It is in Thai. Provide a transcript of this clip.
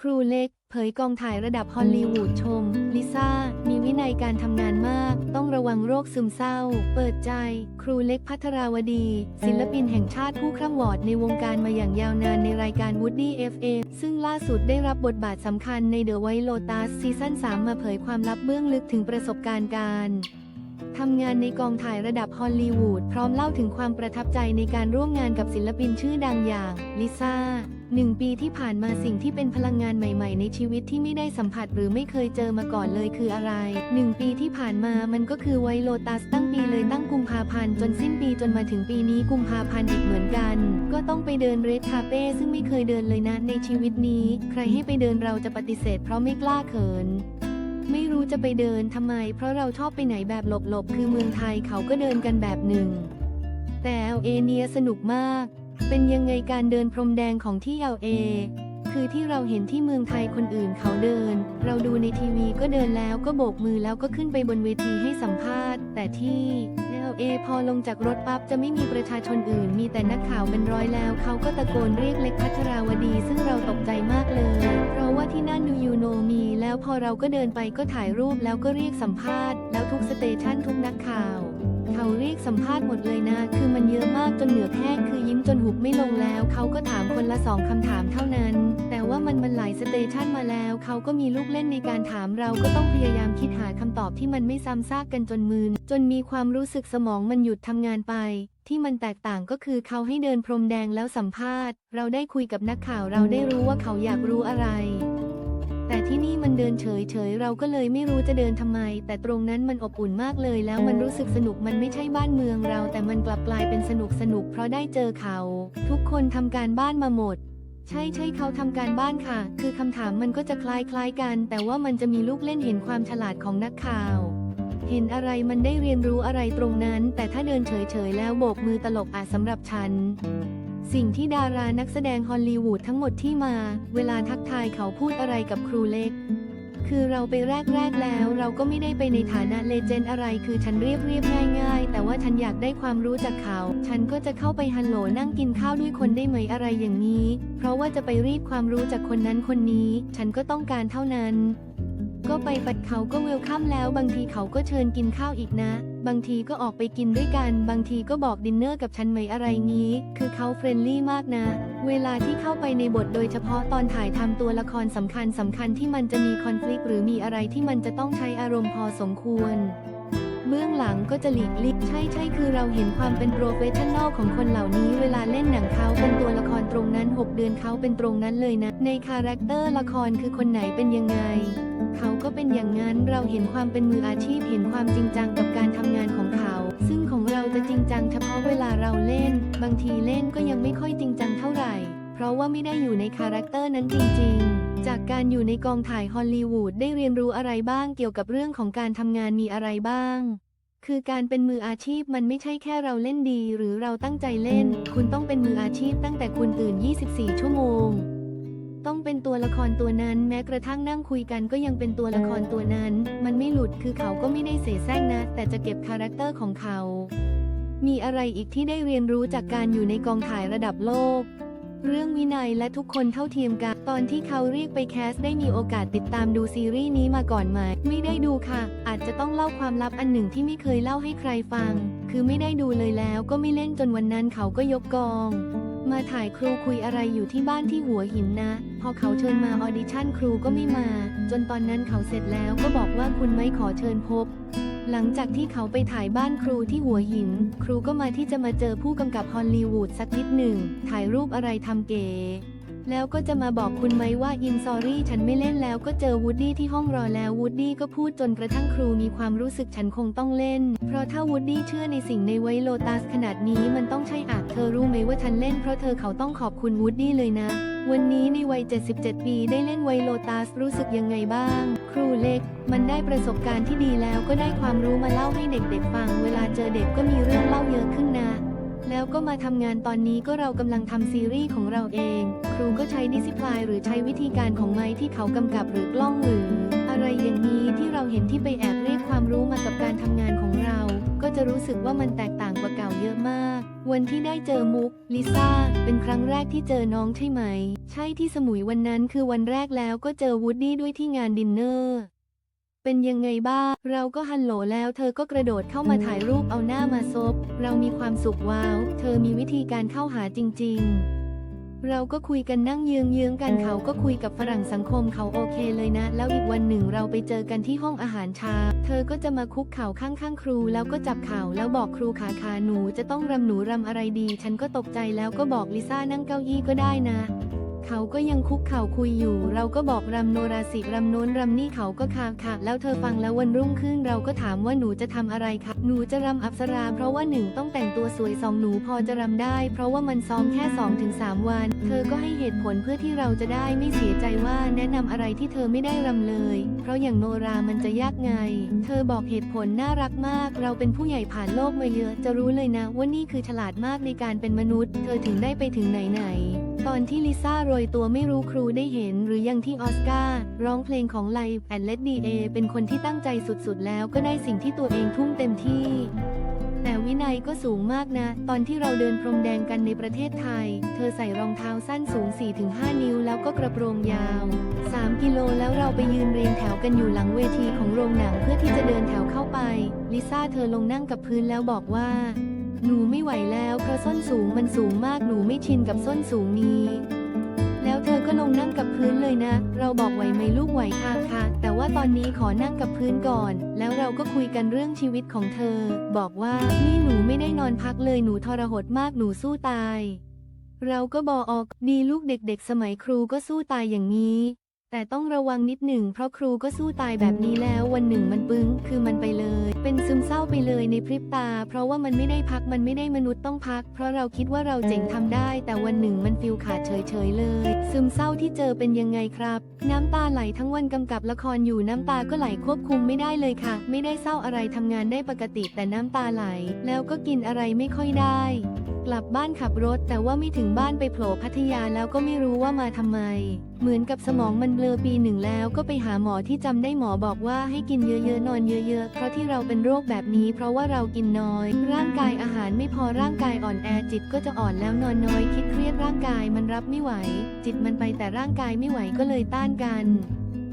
ครูเล็ก เผยกองถ่ายระดับฮอลลีวูดชม ลิซ่า มีวินัยการทำงานมาก ต้องระวังโรคซึมเศร้า เปิดใจ ครูเล็กพัทราวดี ศิลปินแห่งชาติผู้คร่ำวอดในวงการมาอย่างยาวนานในรายการ Woody FM ซึ่งล่าสุดได้รับบทบาทสำคัญใน The White Lotus ซีซั่น 3 มาเผยความลับเบื้องลึกถึงประสบการณ์การทำงานในกองถ่ายระดับฮอลลีวูดพร้อมเล่าถึงความประทับใจในการร่วมงานกับศิลปินชื่อดังอย่างลิซ่า หนึ่งปีที่ผ่านมาสิ่งที่เป็นพลังงานใหม่ๆ ในชีวิตที่ไม่ได้สัมผัสหรือไม่เคยเจอมาก่อนเลยคืออะไรหนึ่งปีที่ผ่านมามันก็คือไวโลตัสตั้งปีเลยตั้งกุมภาพันธ์จนสิ้นปีจนมาถึงปีนี้กุมภาพันธ์อีกเหมือนกัน ก็ต้องไปเดินเรดคาเฟ่ซึ่งไม่เคยเดินเลยนะในชีวิตนี้ ใครให้ไปเดินเราจะปฏิเสธ เพราะไม่กล้าเขินไม่รู้จะไปเดินทำไม เพราะเราชอบไปไหนแบบหลบๆ คือเมืองไทยเขาก็เดินกันแบบหนึ่ง แต่ LA เนียสนุกมาก เป็นยังไงการเดินพรมแดงของที่ LA คือที่เราเห็นที่เมืองไทยคนอื่นเขาเดิน เราดูในทีวีก็เดินแล้วก็โบกมือแล้วก็ขึ้นไปบนเวทีให้สัมภาษณ์ แต่ที่ LA พอลงจากรถปั๊บจะไม่มีประชาชนอื่น มีแต่นักข่าวเป็นร้อยแล้ว เขาก็ตะโกนเรียกเล็กพัทราวดี ซึ่งเราตกใจมากเลย เพราะว่าที่นั่นดูยูโนมี แล้วพอเราก็เดินไปก็ถ่ายรูปแล้วก็เรียกสัมภาษณ์ แล้วทุกสเตชันทุกนักข่าว เขาเรียกสัมภาษณ์หมดเลยนะ คือมันเยอะมากจนเหนือแพกคือยิ้ มจนหุบไม่ลงแล้ว เขาก็ถามคนละสองคำถามเท่านั้น แต่ว่ามันมันหลายสเตชันมาแล้ว เขาก็มีลูกเล่นในการถามเราก็ต้องพยายามคิดหาคำตอบที่มันไม่ซ้ำซากกันจนมืน จนมีความรู้สึกสมองมันหยุดทำงานไป ที่มันแตกต่างก็คือเขาให้เดินพรมแดงแล้วสัมภาษณ์ เราได้คุยกับนักข่าวเราได้รู้ว่าเขาอยากรู้อะไร แต่ที่นี่มันเดินเฉยๆเราก็เลยไม่รู้จะเดินทำไม แต่ตรงนั้นมันอบอุ่นมากเลยแล้วมันรู้สึกสนุกมันไม่ใช่บ้านเมืองเรา แต่มันกลับกลายเป็นสนุกสนุกเพราะได้เจอเขา ทุกคนทำการบ้านมาหมดใช่ใช่เขาทำการบ้านค่ะ คือคำถามมันก็จะคล้ายๆกัน แต่ว่ามันจะมีลูกเล่นเห็นความฉลาดของนักข่าว เห็นอะไรมันได้เรียนรู้อะไรตรงนั้น แต่ถ้าเดินเฉยๆแล้วโบกมือตลกอาจสำหรับฉัน สิ่งที่ดารานักแสดงฮอลลีวูดทั้งหมดที่มา เวลาทักทายเขาพูดอะไรกับครูเล็ก คือเราไปแรกๆแล้ว เราก็ไม่ได้ไปในฐานะเลเจนด์อะไร คือฉันเรียบเรียบง่ายๆ แต่ว่าฉันอยากได้ความรู้จากเขา ฉันก็จะเข้าไปฮัลโหลนั่งกินข้าวด้วยคนได้ไหมอะไรอย่างนี้ เพราะว่าจะไปรีดความรู้จากคนนั้นคนนี้ ฉันก็ต้องการเท่านั้น ก็ไปปัดเขาก็เวลคัมแล้ว บางทีเขาก็เชิญกินข้าวอีกนะ บางทีก็ออกไปกินด้วยกัน บางทีก็บอกดินเนอร์กับฉันไหมอะไรงี้ คือเขาเฟรนลี่มากนะ เวลาที่เข้าไปในบทโดยเฉพาะตอนถ่ายทำตัวละครสำคัญสำคัญที่มันจะมีคอน FLICT หรือมีอะไรที่มันจะต้องใช้อารมณ์พอสมควรเบื้องหลังก็จะหลีกเลี่ยงใช่ใช่คือเราเห็นความเป็นโปรเฟชชั่นอลของคนเหล่านี้ เวลาเล่นหนังเขาเป็นตัวละครตรงนั้น 6 เดือนเขาเป็นตรงนั้นเลยนะ ในคาแรคเตอร์ละครคือคนไหนเป็นยังไง เขาก็เป็นอย่างนั้นเราเห็นความเป็นมืออาชีพเห็นความจริงจังกับการทำงานของเขา ซึ่งของเราจะจริงจังเฉพาะเวลาเราเล่น บางทีเล่นก็ยังไม่ค่อยจริงจังเท่าไหร่ เพราะว่าไม่ได้อยู่ในคาแรคเตอร์นั้นจริง ๆจากการอยู่ในกองถ่ายฮอลลีวูดได้เรียนรู้อะไรบ้างเกี่ยวกับเรื่องของการทำงานมีอะไรบ้าง คือการเป็นมืออาชีพมันไม่ใช่แค่เราเล่นดี หรือเราตั้งใจเล่น คุณต้องเป็นมืออาชีพตั้งแต่คุณตื่น 24 ชั่วโมง ต้องเป็นตัวละครตัวนั้น แม้กระทั่งนั่งคุยกันก็ยังเป็นตัวละครตัวนั้น มันไม่หลุดคือเขาก็ไม่ได้เสแสร้งนะ แต่จะเก็บคาแรคเตอร์ของเขา มีอะไรอีกที่ได้เรียนรู้จากการอยู่ในกองถ่ายระดับโลก เรื่องวินัยและทุกคนเท่าเทียมกัน ตอนที่เขาเรียกไปแคสได้มีโอกาสติดตามดูซีรีส์นี้มาก่อนไหมไม่ได้ดูค่ะ อาจจะต้องเล่าความลับอันหนึ่งที่ไม่เคยเล่าให้ใครฟัง คือไม่ได้ดูเลยแล้วก็ไม่เล่นจนวันนั้นเขาก็ยกกอง มาถ่ายครูคุยอะไรอยู่ที่บ้านที่หัวหินนะ พอเขาเชิญมาออดิชั่นครูก็ไม่มา จนตอนนั้นเขาเสร็จแล้วก็บอกว่าคุณไม่ขอเชิญพบ หลังจากที่เขาไปถ่ายบ้านครูที่หัวหิน ครูก็มาที่จะมาเจอผู้กำกับฮอลลีวูดสักนิดหนึ่ง ถ่ายรูปอะไรทำเก๋ แล้วก็จะมาบอกคุณไหมว่าอินซอรี่ฉันไม่เล่นแล้วก็เจอวูดดี้ที่ห้องรอแล้ววูดดี้ก็พูดจนกระทั่งครูมีความรู้สึกฉันคงต้องเล่น เพราะถ้าวูดดี้เชื่อในสิ่งในไวโลตัสขนาดนี้มันต้องใช่อาเธอรู้ไหมว่าฉันเล่นเพราะเธอเขาต้องขอบคุณวูดดี้เลยนะ วันนี้ในวัย 77 ปีได้เล่นไวโลตัสรู้สึกยังไงบ้าง ครูเล็ก มันได้ประสบการณ์ที่ดีแล้วก็ได้ความรู้มาเล่าให้เด็กๆฟัง เวลาเจอเด็กก็มีเรื่องเล่าเยอะขึ้นนะ แล้วก็มาทำงานตอนนี้ก็เรากำลังทำซีรีส์ของเราเอง ครูก็ใช้ดิสซิ p ลายหรือใช้วิธีการของไม้ที่เขากำกับหรือกล้องหรืออะไรอย่างนี้ที่เราเห็นที่ไปแอบเรียกความรู้มากับการทำงานของเรา ก็จะรู้สึกว่ามันแตกต่างกว่าเก่าเยอะมาก วันที่ได้เจอมุก ลิซ่า เป็นครั้งแรกที่เจอน้องใช่ไหม ใช่ที่สมุยวันนั้นคือวันแรกแล้วก็เจอวูดดี้ด้วยที่งานดินเนอร์ เป็นยังไงบ้าง เราก็ฮัลโหลแล้วเธอก็กระโดดเข้ามาถ่ายรูปเอาหน้ามาซบ เรามีความสุขว้าว เธอมีวิธีการเข้าหาจริง ๆ เราก็คุยกันนั่งเยืองเยื้องกันเขาก็คุยกับฝรั่งสังคมเขาโอเคเลยนะ แล้วอีกวันหนึ่งเราไปเจอกันที่ห้องอาหารเช้า เธอก็จะมาคุกเข่าข้างๆ ครู แล้วก็จับเข่าแล้วบอกครูขาขาหนูจะต้องรำหนูรำอะไรดี ฉันก็ตกใจแล้วก็บอกลิซ่านั่งเก้าอี้ก็ได้นะ เขาก็ยังคุกเข่าคุยอยู่ เราก็บอกรำโนราสิรำโน้นรำนี่เขาก็คาค่ะ แล้วเธอฟังแล้ววันรุ่งขึ้นเราก็ถามว่าหนูจะทำอะไรคะหนูจะรำอัปสรา เพราะว่าหนึ่งต้องแต่งตัวสวยสองหนูพอจะรำได้ เพราะว่ามันซ้อมแค่2อถึงสวัน เธอก็ให้เหตุผลเพื่อที่เราจะได้ไม่เสียใจว่าแนะนำอะไรที่เธอไม่ได้รำเลย เพราะอย่างโนรามันจะยากไง เธอบอกเหตุผลน่ารักมาก เราเป็นผู้ใหญ่ผ่านโลกมาเยอะ จะรู้เลยนะว่านี่คือฉลาดมากในการเป็นมนุษย์ เธอถึงได้ไปถึงไหนไหน ตอนที่ลิซ่าโรยตัวไม่รู้ครูได้เห็นหรือยังที่ออสการ์ร้องเพลงของไลฟ์แอนเลดดีเอเป็นคนที่ตั้งใจสุดๆ แล้วก็ได้สิ่งที่ตัวเองทุ่มเต็มที่ แต่วินัยก็สูงมากนะ ตอนที่เราเดินพรมแดงกันในประเทศไทย เธอใส่รองเท้าสั้นสูง 4-5 นิ้วแล้วก็กระโปรงยาว 3 กิโลแล้วเราไปยืนเรียงแถวกันอยู่หลังเวทีของโรงหนังเพื่อที่จะเดินแถวเข้าไป ลิซ่าเธอลงนั่งกับพื้นแล้วบอกว่า หนูไม่ไหวแล้วเพราะส้นสูงมันสูงมากหนูไม่ชินกับส้นสูงนี้ แล้วเธอก็ลงนั่งกับพื้นเลยนะ เราบอกไหวไหมลูกไหวค่ะค่ะ แต่ว่าตอนนี้ขอนั่งกับพื้นก่อน แล้วเราก็คุยกันเรื่องชีวิตของเธอ บอกว่านี่หนูไม่ได้นอนพักเลยหนูทรหดมากหนูสู้ตาย เราก็บอกออกดีลูกเด็กๆ สมัยครูก็สู้ตายอย่างนี้แต่ต้องระวังนิดหนึ่งเพราะครูก็สู้ตายแบบนี้แล้ววันหนึ่งมันปึ้ง คือมัน ไปเลยเป็นซึมเศร้าไปเลยในพริบตา เพราะว่ามันไม่ได้พักมันไม่ได้มนุษย์ต้องพัก เพราะเราคิดว่าเราเจ๋งทำได้ แต่วันหนึ่งมันฟิลขาดเฉยๆเลย ซึมเศร้าที่เจอเป็นยังไงครับ น้ำตาไหลทั้งวันกำกับละครอยู่น้ำตาก็ไหลควบคุมไม่ได้เลยค่ะ ไม่ได้เศร้าอะไรทำงานได้ปกติแต่น้ำตาไหล แล้วก็กินอะไรไม่ค่อยได้ กลับบ้านขับรถแต่ว่าไม่ถึงบ้านไปโผล่พัทยาแล้วก็ไม่รู้ว่ามาทำไม เหมือนกับสมองมันเบลอปีหนึ่งแล้วก็ไปหาหมอที่จำได้หมอบอกว่าให้กินเยอะๆนอนเยอะๆ เพราะที่เราเป็นโรคแบบนี้ เพราะว่าเรากินน้อย ร่างกายอาหารไม่พอร่างกายอ่อนแอจิตก็จะอ่อนแล้วนอนน้อย คิดเครียดร่างกายมันรับไม่ไหว จิตมันไปแต่ร่างกายไม่ไหวก็เลยต้านกัน